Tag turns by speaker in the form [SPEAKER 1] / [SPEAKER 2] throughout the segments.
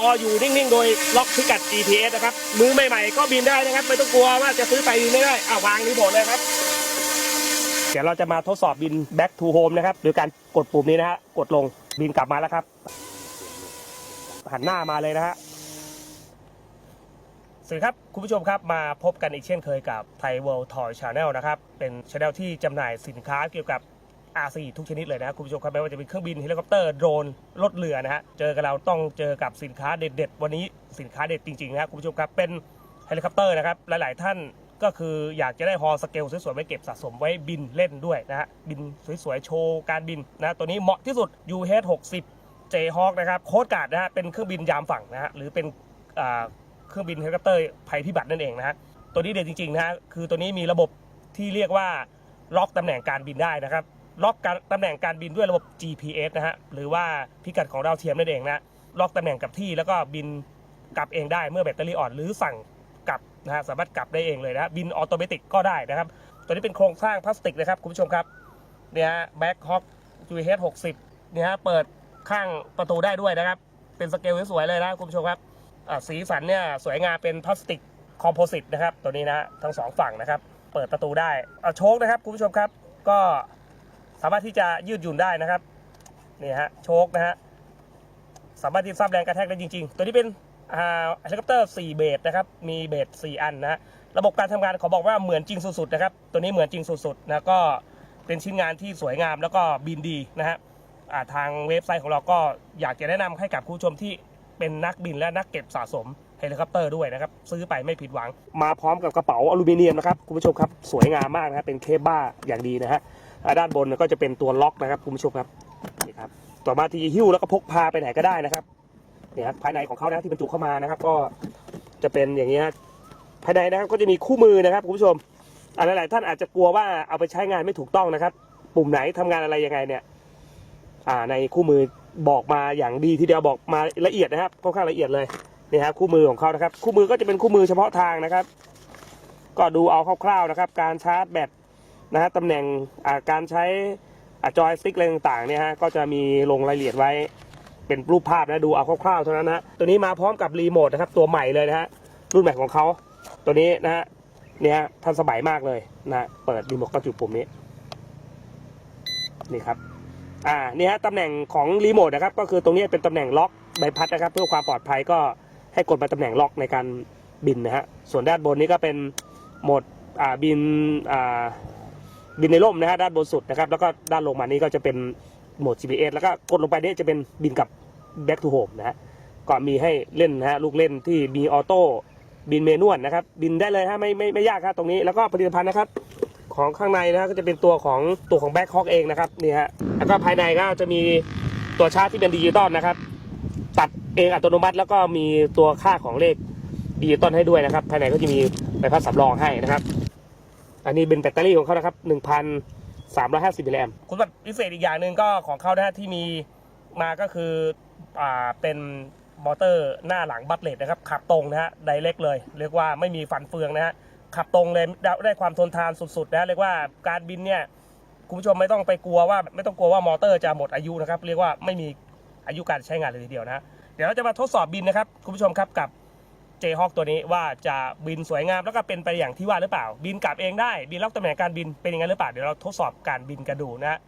[SPEAKER 1] ออยู่นิ่งๆ โดยล็อกพิกัด GPS นะครับ มือใหม่ๆ ก็บินได้นะครับ ไม่ต้องกลัวว่าจะซื้อไปบินไม่ได้อ่าวางรีโมทเลยครับ เดี๋ยวเราจะมาทดสอบบิน back to home นะครับ โดยการกดปุ่มนี้นะฮะ กดลงบินกลับมาแล้วครับ หันหน้ามาเลยนะฮะสวัสดีครับ คุณผู้ชมครับมาพบกันอีกเช่นเคยกับ Thai World Toy Channel นะครับ เป็นช anel ที่จำหน่ายสินค้าเกี่ยวกับ RC ทุกชนิดเลยนะครับคุณผู้ชมครับไม่ว่าจะเป็นเครื่องบินเฮลิคอปเตอร์โดรนรถเรือนะฮะเจอกับเราต้องเจอกับสินค้าเด็ดๆ วันนี้สินค้าเด็ดจริงๆนะครับคุณผู้ชมครับเป็นเฮลิคอปเตอร์นะครับหลายๆท่านก็คืออยากจะได้ฮอสเกลสวยๆไว้เก็บสะสมไว้บินเล่นด้วยนะฮะบินสวยๆโชว์การบินนะตัวนี้เหมาะที่สุด UH 60 Jhawk นะครับโค้ดการ์ดนะฮะเป็นเครื่องบินยามฝั่งนะฮะหรือเป็นเครื่องบินเฮลิคอปเตอร์ภัยพิบัตินั่นเองนะฮะตัวนี้เด็ดจริงๆนะฮะคือตัวนี้มีระบบที่เรียกว่าล็อกตำแหน่งการบินได้นะครับ ล็อกการตำแหน่งการบินด้วยระบบ GPS นะฮะหรือว่าพิกัดของดาวเทียมนั่นเองนะล็อกตำแหน่งกับที่แล้วก็บินกลับเองได้เมื่อแบตเตอรี่อ่อนหรือสั่งกลับนะฮะสามารถกลับได้เองเลยนะบินออโตเมติกก็ได้นะครับ ตัวนี้เป็นโครงสร้างพลาสติกนะครับคุณผู้ชมครับเนี่ยแบ็คฮอค UH 60เนี่ยฮะเปิดข้างประตูได้ด้วยนะครับ เป็นสเกลสวยเลยนะคุณผู้ชมครับสีสันเนี่ยสวยงามเป็นพลาสติกคอมโพสิตนะครับตัวนี้นะทั้งสองฝั่งนะครับ เปิดประตูได้อาโชคนะครับคุณผู้ชมครับก็ สามารถที่จะยืดหยุ่นได้นะครับนี่ฮะโชคนะฮะสามารถที่จะสร้างแรงกระแทกได้จริง ๆ ตัวนี้เป็นอ่าเฮลิคอปเตอร์4เบสนะครับมีเบส4อันนะฮะระบบการทำงานขอบอกว่าเหมือนจริงสุดๆนะครับตัวนี้เหมือนจริงสุดๆนะก็เป็นชิ้นงานที่สวยงามแล้วก็บินดีนะฮะาทางเว็บไซต์ของเราก็อยากจะแนะนำให้กับผู้ชมที่เป็นนักบินและนักเก็บสะสมเฮลิคอปเตอร์ด้วยนะครับ ซื้อไปไม่ผิดหวัง มาพร้อมกับกระเป๋าอลูมิเนียมนะครับ คุณผู้ชมครับ สวยงามมากนะครับเป็นเคบ้าอย่างดีนะฮะ ด้านบนก็จะเป็นตัวล็อกนะครับคุณผู้ชมครับนี่ครับต่อมาที่หิ้วแล้วก็พกพาไปไหนก็ได้นะครับเนี่ยภายในของเขานะที่บรรจุเข้ามานะครับ ก็จะเป็นอย่างนี้ภายในนะครับก็จะมีคู่มือนะครับคุณผู้ชมอ่าหลายๆท่านอาจจะกลัวว่าเอาไปใช้งานไม่ถูกต้องนะครับ ปุ่มไหนทำงานอะไรยังไงเนี่ยอ่าในคู่มือบอกมาอย่างดีทีเดียวบอกมาละเอียดนะครับค่อนข้างละเอียดเลยนี่ครับคู่มือของเขานะครับ คู่มือก็จะเป็นคู่มือเฉพาะทางนะครับ ก็ดูเอาคร่าวๆนะครับ การชาร์จแบต นะฮะตำแหน่งการใช้จอยสติ๊กอะไรต่างๆเนี่ยฮะก็จะมีลงรายละเอียดไว้เป็นรูปภาพนะดูเอาคร่าวๆเท่านั้นนะฮะตัวนี้มาพร้อมกับรีโมทนะครับตัวใหม่เลยนะฮะรุ่นใหม่ของเขาตัวนี้นะฮะเนี่ยทันสมัยมากเลยนะเปิดรีโมทก็จุดปุ่มนี้นี่ครับอ่านี่ฮะตำแหน่งของรีโมทนะครับก็คือตรงนี้เป็นตำแหน่งล็อกใบพัดนะครับ เพื่อความปลอดภัยก็ให้กดมาตำแหน่งล็อกในการบินนะฮะส่วนด้านบนนี้ก็เป็นโหมดอ่าบินอ่า บินในร่มนะฮะด้านบนสุดนะครับแล้วก็ด้านลงมานี้ก็จะเป็นโหมด GPS แล้วก็กดลงไปนี่จะเป็นบินกับ back to home นะฮะก็มีให้เล่นนะฮะลูกเล่นที่มีออโต้บินเมนวลนะครับ บินได้เลยฮะไม่ไม่ไม่ยากครับตรงนี้แล้วก็ผลิตภัณฑ์นะครับของข้างในนะฮะก็จะเป็นตัวของตัวของแบ็คฮอกเองนะครับนี่ฮะแล้วก็ภายในก็จะมีตัวชาร์จที่เป็นดิจิตอลนะครับตัดเองอัตโนมัติ แล้วก็มีตัวค่าของเลขดิจิตอลให้ด้วยนะครับ ภายในก็จะมีใบพัดสำรองให้นะครับ อันนี้เป็นแบตเตอรี่ของเขานะครับ1,350มิลลิแอมคุณสมบัติพิเศษอีกอย่างหนึ่งก็ของเขานะฮะที่มีมาก็คืออ่าเป็นมอเตอร์หน้าหลังบัตเลตนะครับ ขับตรงนะฮะไดเรกเลย เรียกว่าไม่มีฟันเฟืองนะฮะขับตรงเลยได้ความทนทานสุดๆนะเรียกว่าการบินเนี่ยคุณผู้ชมไม่ต้องไปกลัวว่าไม่ต้องกลัวว่ามอเตอร์จะหมดอายุนะครับ เรียกว่าไม่มีอายุการใช้งานเลยทีเดียวนะ เดี๋ยวเราจะมาทดสอบบินนะครับ คุณผู้ชมครับกับ เจฮอ k ตัวนี้ว่าจะบินสวยงามแล้วก็เป็นไปอย่างที่ว่าหรือเปล่า บินกลับเองได้ บินล็อกตำแหน่งการบินเป็นยังไงหรือเปล่า เดี๋ยวเราทดสอบการบินกันดูนะฮะ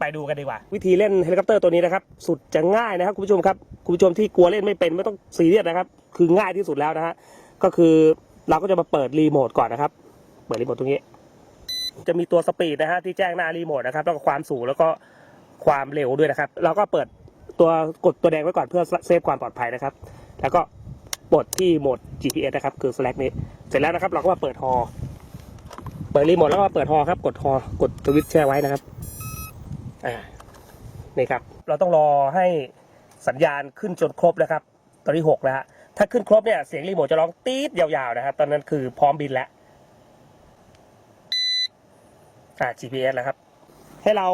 [SPEAKER 1] ไปดูกันดีกว่า วิธีเล่นเฮลิคอปเตอร์ตัวนี้นะครับ สุดจะง่ายนะครับคุณผู้ชมครับคุณผู้ชมที่กลัวเล่นไม่เป็นไม่ต้องซีเรียสนะครับ คือง่ายที่สุดแล้วนะฮะก็คือเราก็จะมาเปิดรีโมทก่อนนะครับ เปิดรีโมทตรงนี้ จะมีตัวสปีดนะฮะที่แจ้งหน้ารีโมทนะครับ แล้วก็ความสูงแล้วก็ความเร็วด้วยนะครับ เราก็เปิดตัวกดตัวแดงไว้ก่อนเพื่อเซฟความปลอดภัยนะครับ แล้วก็ ปลดที่โหมด GPS นะครับ คือ slack นี้ เสร็จแล้วนะครับ เราก็มาเปิดฮอเปิดรีโมทแล้วก็มาเปิดฮอครับ กดฮอกดสวิตช์แช่ไว้นะครับ อ่า นี่ครับ เราต้องรอให้สัญญาณขึ้นจนครบนะครับ ตอนที่หกแล้วฮะ ถ้าขึ้นครบเนี่ย เสียงรีโมทจะร้องตี๊ดยาวๆนะครับ ตอนนั้นคือพร้อมบินแล้ว อ่า GPS แล้วครับ ให้เรา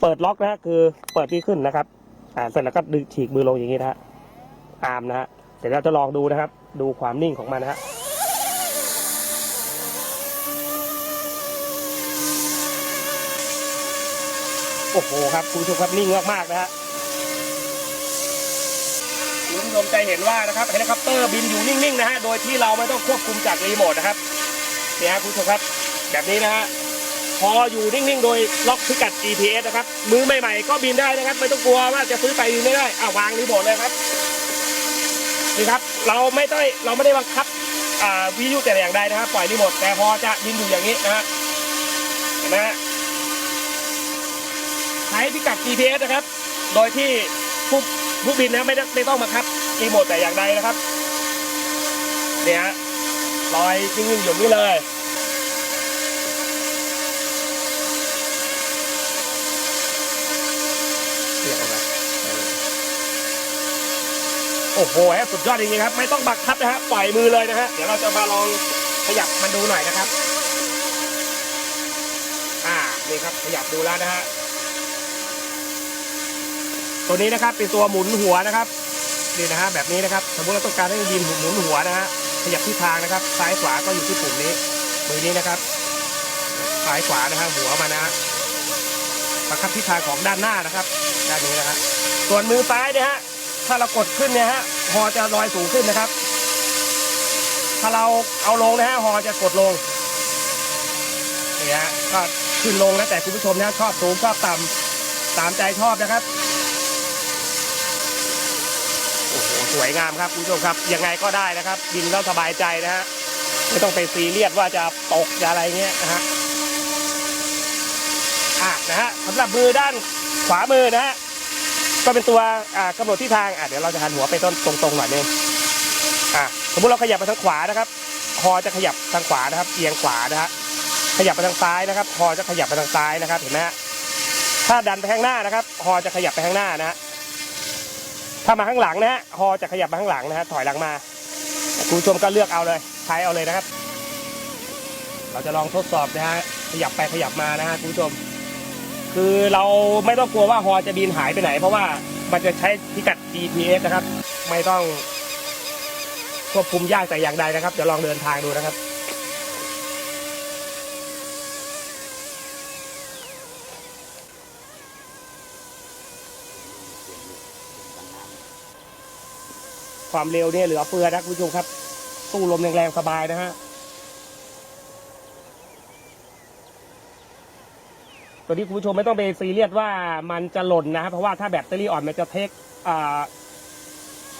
[SPEAKER 1] เปิดล็อกนะฮะคือเปิดที่ขึ้นนะครับ อ่า เสร็จแล้วก็ดึงฉีกมือลงอย่างนี้นะฮะอามนะฮะ เดี๋ยวเราจะลองดูนะครับ ดูความนิ่งของมันนะฮะโอ้โหครับคุณผู้ชมครับนิ่งมากๆนะฮะคุณผู้ชมจะเห็นว่านะครับเฮลิคอปเตอร์บินอยู่นิ่งๆนะฮะโดยที่เราไม่ต้องควบคุมจากรีโมทนะครับเนี่ยฮะคุณผู้ชมครับแบบนี้นะฮะพออยู่นิ่งๆ โดยล็อกพิกัด GPS นะครับ มือใหม่ๆ ก็บินได้นะครับ ไม่ต้องกลัวว่าจะซื้อไปบินไม่ได้อ่าวางรีโมทเลยครับ นี่ครับ เราไม่ได้เราไม่ได้บังคับวิทยุแต่อย่างใดนะครับ ปล่อยนี่หมด แต่พอจะบินอยู่อย่างนี้นะฮะเห็นไหมฮะใช้พิกัด GPS นะครับ โดยที่ผู้ผู้บินนะไม่ได้ไม่ต้องบังคับรีโมทแต่อย่างใดนะครับ เนี่ยลอยจริงๆอยู่นี่เลยเสียงอะไรเออโอ้โหสุดยอดจริงๆครับ ไม่ต้องบังคับนะฮะปล่อยมือเลยนะฮะเดี๋ยวเราจะมาลองขยับมันดูหน่อยนะครับ อ่านี่ครับขยับดูแล้วนะฮะตัวนี้นะครับเป็นตัวหมุนหัวนะครับนี่นะฮะแบบนี้นะครับ สมมติเราต้องการให้ยินหมุนหัวนะฮะขยับทิศทางนะครับ ซ้ายขวาก็อยู่ที่ปุ่มนี้มือนี้นะครับ ซ้ายขวานะฮะหัวมานะฮะบังคับทิศทางของด้านหน้านะครับด้านนี้นะฮะส่วนมือซ้ายเนี่ยฮะ ถ้าเรากดขึ้นเนี่ยฮะหอจะลอยสูงขึ้นนะครับ ถ้าเราเอาลงนะฮะหอจะกดลงนี่ฮะก็ขึ้นลงแล้วแต่คุณผู้ชมนะชอบสูงชอบต่ำตามใจชอบนะครับโอ้โหสวยงามครับคุณผู้ชมครับ ยังไงก็ได้นะครับ บินแล้วสบายใจนะฮะไม่ต้องไปซีเรียสว่าจะตกจะอะไรเงี้ยนะฮะอะนะฮะสำหรับมือด้านขวามือนะฮะ ก็เป็นตัวอ่ากำหนดทิศทางอะเดี๋ยวเราจะหันหัวไปต้นตรงๆหน่อยนึงอะสมมติเราขยับไปทางขวานะครับ คอจะขยับทางขวานะครับ เอียงขวานะฮะขยับไปทางซ้ายนะครับ คอจะขยับไปทางซ้ายนะครับ เห็นไหมฮะถ้าดันไปข้างหน้านะครับ คอจะขยับไปข้างหน้านะฮะถ้ามาข้างหลังนะฮะฮอจะขยับมาข้างหลังนะฮะถอยหลังมาคุณผู้ชมก็เลือกเอาเลยใช้เอาเลยนะครับ เราจะลองทดสอบนะฮะขยับไปขยับมานะฮะคุณผู้ชม คือเราไม่ต้องกลัวว่าฮอจะบินหายไปไหน เพราะว่ามันจะใช้พิกัด GPS นะครับ ไม่ต้องควบคุมยากแต่อย่างใดนะครับเดี๋ยวลองเดินทางดูนะครับความเร็วเนี่ยเหลือเฟือนะคุณผู้ชมครับตู้ลมแรงๆสบายนะฮะ ตัวนี้คุณผู้ชมไม่ต้องไปซีเรียสว่ามันจะหล่นนะครับเพราะว่าถ้าแบตเตอรี่อ่อนมันจะเทค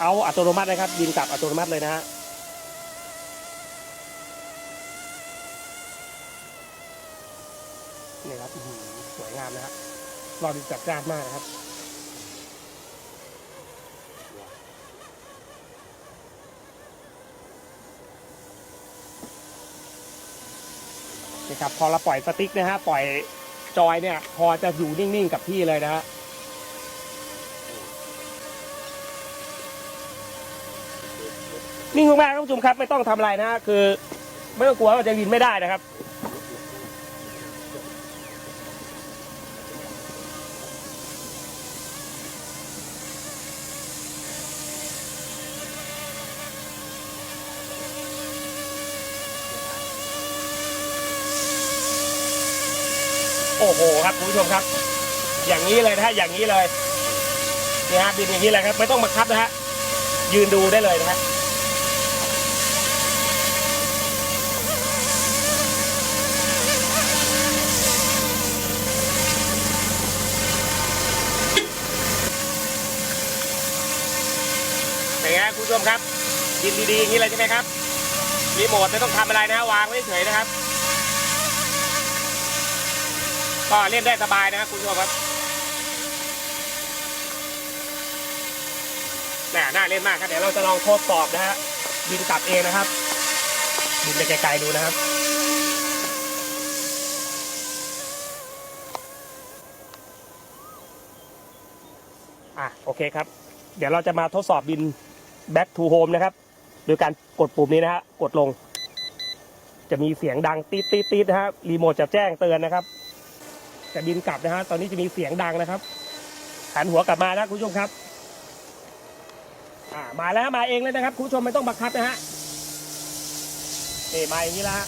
[SPEAKER 1] เอาอัตโนมัตินะครับบินกลับอัตโนมัติเลยนะฮะนี่ครับสวยงามนะฮะรอดีจัดจ้านมากนะครับนะครับพอเราปล่อยสติ๊กนะฮะปล่อย จอยเนี่ย พอจะอยู่นิ่งๆกับที่เลยนะฮะนิ่งมากๆท่านผู้ชมครับ ไม่ต้องทำอะไรนะฮะคือ ไม่ต้องกลัวว่าจะวินไม่ได้นะครับ โอ้โหครับคุณผู้ชมครับ อย่างนี้เลยนะฮะอย่างนี้เลยนี่ฮะบินอย่างนี้เลยครับไม่ต้องบังคับนะฮะยืนดูได้เลยนะฮะเป็นไงคุณผู้ชมครับบินดีๆอย่างนี้เลยใช่ไหมครับรีโมทไม่ต้องทำอะไรนะฮะวางไว้เฉยนะครับ ก็เล่นได้สบายนะครับคุณผู้ชมครับแหมน่าเล่นมากครับเดี๋ยวเราจะลองทดสอบนะฮะบินกลับเองนะครับบินไปไกลๆดูนะครับอะโอเคครับ เดี๋ยวเราจะมาทดสอบบิน back to home นะครับ โดยการกดปุ่มนี้นะฮะกดลง จะมีเสียงดังตีดตีดตีดนะฮะรีโมทจะแจ้งเตือนนะครับ จะบินกลับนะฮะตอนนี้จะมีเสียงดังนะครับหันหัวกลับมานะคุณผู้ชมครับอ่ามาแล้วมาเองเลยนะครับคุณผู้ชมไม่ต้องบังคับนะฮะนี่มาอย่างนี้ละ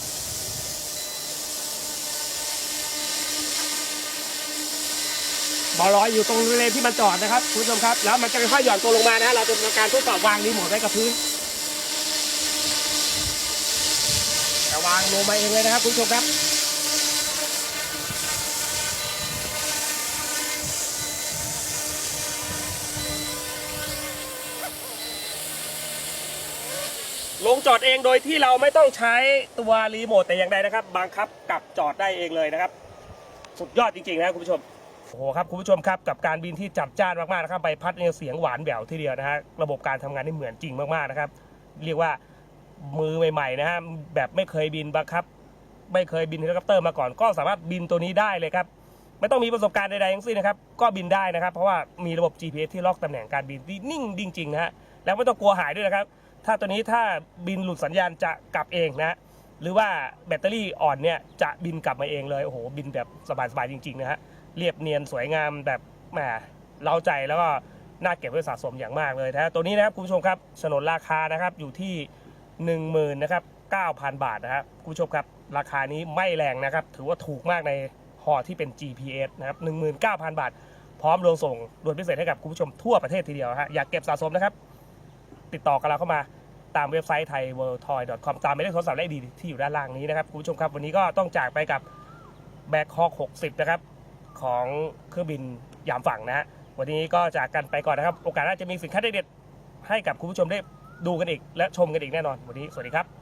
[SPEAKER 1] บอลลอยอยู่ตรงเวณที่มันจอดนะครับคุณผู้ชมครับ แล้วมันจะค่อยๆหย่อนตัวลงมานะฮะเราจะทำการทดสอบวางรีโมทไว้กับพื้นจะวางลงมาเองเลยนะครับคุณผู้ชมครับ ลงจอดเองโดยที่เราไม่ต้องใช้ตัวรีโมทแต่อย่างใดนะครับบังคับกลับจอดได้เองเลยนะครับ สุดยอดจริงๆนะครับคุณผู้ชมโอ้โหครับคุณผู้ชมครับกับการบินที่จับจ้านมากๆนะครับใบพัดเนี่ยเสียงหวานแหววทีเดียวนะฮะระบบการทำงานนี่เหมือนจริงมากๆนะครับ เรียกว่ามือใหม่ๆนะฮะแบบไม่เคยบินบังคับ ไม่เคยบินเฮลิคอปเตอร์มาก่อนก็สามารถบินตัวนี้ได้เลยครับไม่ต้องมีประสบการณ์ใดๆทั้งสิ้นนะครับก็บินได้นะครับ เพราะว่ามีระบบ GPS ที่ล็อกตำแหน่งการบินที่นิ่งจริงๆนะฮะแล้วไม่ต้องกลัวหายด้วยนะครับ ถ้าตัวนี้ถ้าบินหลุดสัญญาณจะกลับเองนะ หรือว่าแบตเตอรี่อ่อนเนี่ยจะบินกลับมาเองเลย โอ้โห บินแบบสบายๆจริงๆนะฮะ เรียบเนียนสวยงามแบบแหมเล้าใจแล้วก็น่าเก็บไว้สะสมอย่างมากเลยนะฮะตัวนี้นะครับคุณผู้ชมครับสนนราคานะครับอยู่ที่1 0,000นะครับ9,000 บาทนะครับคุณผู้ชมครับ ราคานี้ไม่แรงนะครับ ถือว่าถูกมากในห่อที่เป็น GPS นะครับ19,000 บาท พร้อมรวมส่งด่วนพิเศษให้กับคุณผู้ชมทั่วประเทศทีเดียวฮะอยากเก็บสะสมนะครับ ติดต่อกับเราเข้ามาตามเว็บไซต์ไทย w o r l d t o y c o m ตามไม่ได้โทรศัพท์เลขดีที่อยู่ด้านล่างนี้นะครับคุณผู้ชมครับวันนี้ก็ต้องจากไปกับแบ็คฮอ k 60 นะครับ ของเครื่องบินยามฝั่งนะฮะวันนี้ก็จากกันไปก่อนนะครับ โอกาสหน้าจะมีสินค้าเด็ดๆให้กับคุณผู้ชมได้ดูกันอีก และชมกันอีกแน่นอน วันนี้สวัสดีครับ